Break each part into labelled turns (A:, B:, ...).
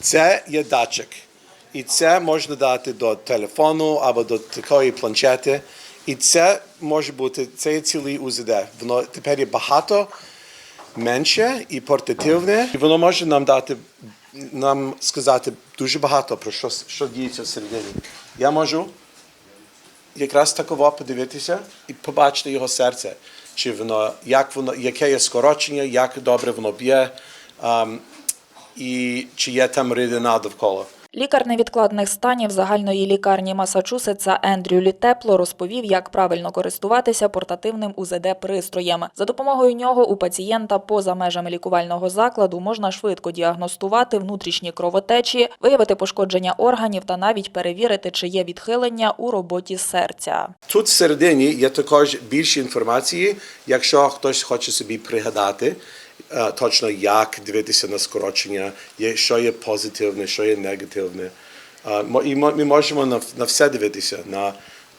A: Це є датчик. І це можна дати до телефону або до такої планшети. І це може бути це є цілий УЗД. Воно тепер є багато менше і портативне. І воно може нам дати нам сказати дуже багато про що, що діється всередині. Я можу якраз таково подивитися і побачити його серце, чи воно, як воно, яке є скорочення, як добре воно б'є, і чи є там рідина довкола.
B: Лікар невідкладних станів загальної лікарні Масачусетса Ендрю Літепло розповів, як правильно користуватися портативним УЗД-пристроєм. За допомогою нього у пацієнта поза межами лікувального закладу можна швидко діагностувати внутрішні кровотечі, виявити пошкодження органів та навіть перевірити, чи є відхилення у роботі серця.
A: Тут всередині є також більше інформації, якщо хтось хоче собі пригадати точно, як дивитися на скорочення, що є позитивне, що є негативне. Е, І ми можемо на все дивитися, на,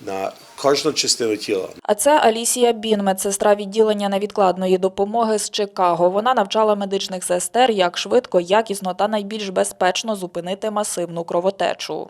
A: на кожну частину тіла.
B: А це Алісія Бін, медсестра відділення невідкладної допомоги з Чикаго. Вона навчала медичних сестер, як швидко, якісно та найбільш безпечно зупинити масивну кровотечу.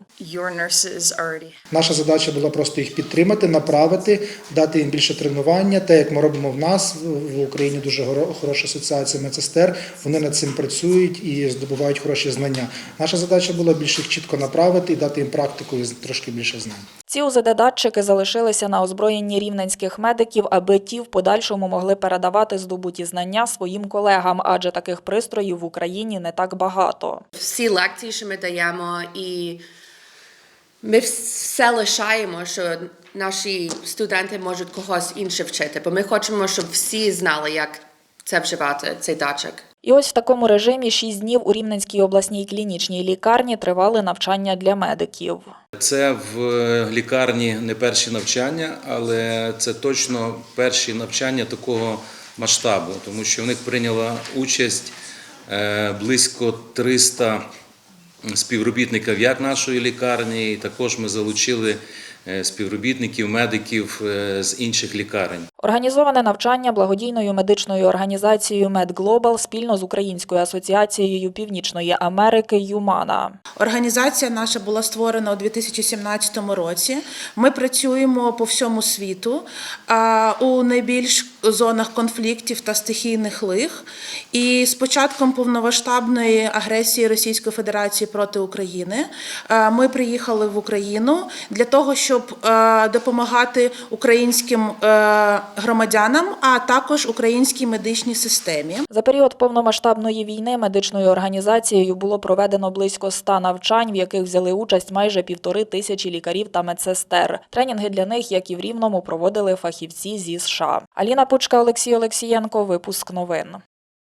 C: Наша задача була просто їх підтримати, направити, дати їм більше тренування. Те, як ми робимо в нас в Україні, дуже горо- хороша асоціація медсестер. Вони над цим працюють і здобувають хороші знання. Наша задача була більше їх чітко направити і дати їм практику і трошки більше знань.
B: Ці УЗД-датчики залишилися на озброєнні рівненських медиків, аби ті в подальшому могли передавати здобуті знання своїм колегам, адже таких пристроїв в Україні не так багато.
D: всі лекції, що ми даємо, і ми все лишаємо, що наші студенти можуть когось інше вчити, бо ми хочемо, щоб всі знали, як це вживати, цей датчик.
B: І ось в такому режимі шість днів у Рівненській обласній клінічній лікарні тривали навчання для медиків.
E: Це в е, лікарні не перші навчання, але це точно перші навчання такого масштабу, тому що в них прийняла участь е, близько 300 співробітників як нашої лікарні, і також ми залучили е, співробітників, медиків е, з інших лікарень.
B: Організоване навчання благодійною медичною організацією MedGlobal спільно з Українською асоціацією Північної Америки ЮМАНА.
F: Організація наша була створена у 2017 році. Ми працюємо по всьому світу а, у найбільш зонах конфліктів та стихійних лих. І з початком повномасштабної агресії Російської Федерації проти України ми приїхали в Україну для того, щоб допомагати українським е, громадянам, а також українській медичній системі.
B: За період повномасштабної війни медичною організацією було проведено близько ста навчань, в яких взяли участь майже півтори тисячі лікарів та медсестер. Тренінги для них, як і в Рівному, проводили фахівці зі США. Аліна Пучка, Олексій Олексієнко. Випуск новин.